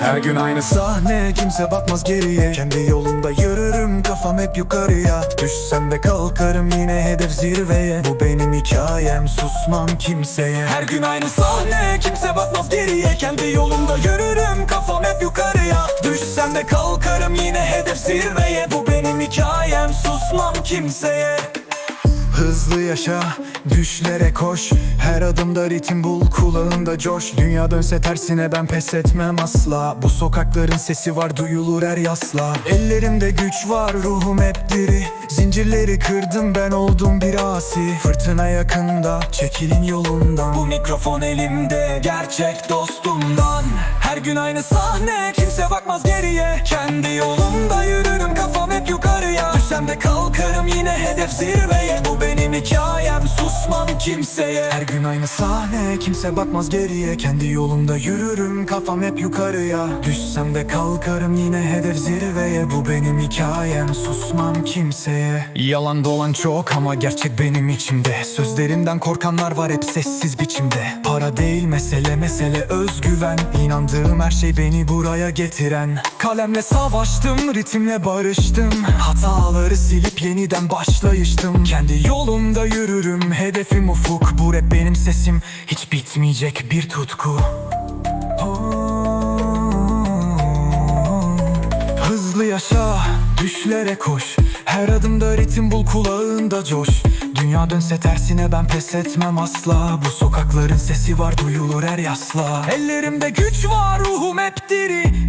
Her gün aynı sahne kimse bakmaz geriye. Kendi yolunda yürürüm kafam hep yukarıya. Düşsem de kalkarım yine hedef zirveye. Bu benim hikayem susmam kimseye. Her gün aynı sahne kimse bakmaz geriye. Kendi yolumda yürürüm kafam hep yukarıya. Düşsem de kalkarım yine hedef zirveye. Bu benim hikayem susmam kimseye Hızlı yaşa, düşlere koş. Her adımda ritim bul, kulağında coş. Dünya dönse tersine ben pes etmem asla. Bu sokakların sesi var, duyulur her yasla. Ellerimde güç var, ruhum hep diri. Zincirleri kırdım, ben oldum bir asi. Fırtına yakında, çekilin yolundan. Bu mikrofon elimde, gerçek dostumdan. Her gün aynı sahne, kimse bakmaz geriye. Kendi yolumda yürürüm, kafam hep yukarıya Düşsem de kalkarım yine hedef zirveye. Bu benim hikayem susmam kimseye. Her gün aynı sahne kimse bakmaz geriye. Kendi yolumda yürürüm kafam hep yukarıya. Düşsem de kalkarım yine hedef zirveye. Bu benim hikayem susmam kimseye. Yalan dolan çok ama gerçek benim içimde. Sözlerimden korkanlar var hep sessiz biçimde. Para değil mesele mesele özgüven. İnandığım her şey beni buraya getiren. Kalemle savaştım ritimle barıştım Hataları silip yeniden başlayıştım. Kendi yolumda yürürüm hedefim ufuk. Bu rap benim sesim hiç bitmeyecek bir tutku. Hızlı yaşa, düşlere koş. Her adımda ritim bul kulağında coş. Dünya dönse tersine ben pes etmem asla. Bu sokakların sesi var duyulur her yasla. Ellerimde güç var ruhum hep diri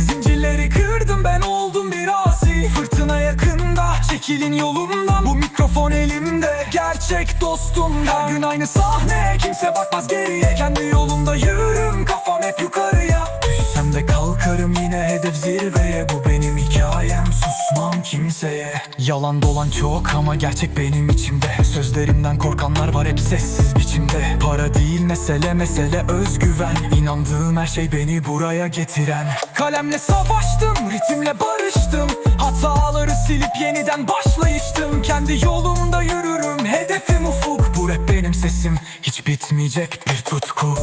çekilin yolumdan. Bu mikrofon elimde. Gerçek dostum Her gün aynı sahne. Kimse bakmaz geriye. Kendi yolumda yürürüm. Kafam hep yukarıya. Düşsem de kalkarım yine hedef zirveye. Bu benim hikayem. Susmam kimseye. Yalan dolan çok ama gerçek benim içimde. Sözlerimden korkanlar var hep sessiz biçimde. Para değil mesele mesele özgüven. İnandığım her şey beni buraya getiren. Kalemle savaştım ritimle Hataları silip yeniden başlayıştım. Kendi yolumda yürürüm. Hedefim ufuk. Bu rap benim sesim. Hiç bitmeyecek bir tutku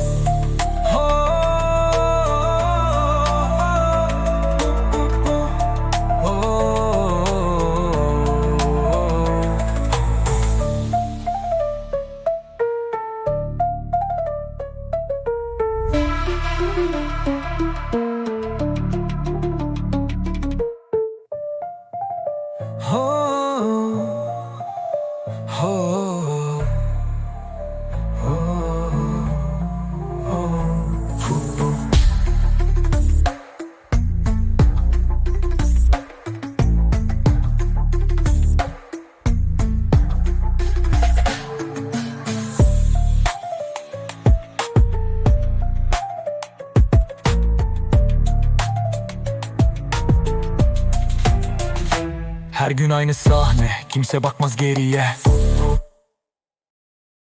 Her gün aynı sahne. Kimse bakmaz geriye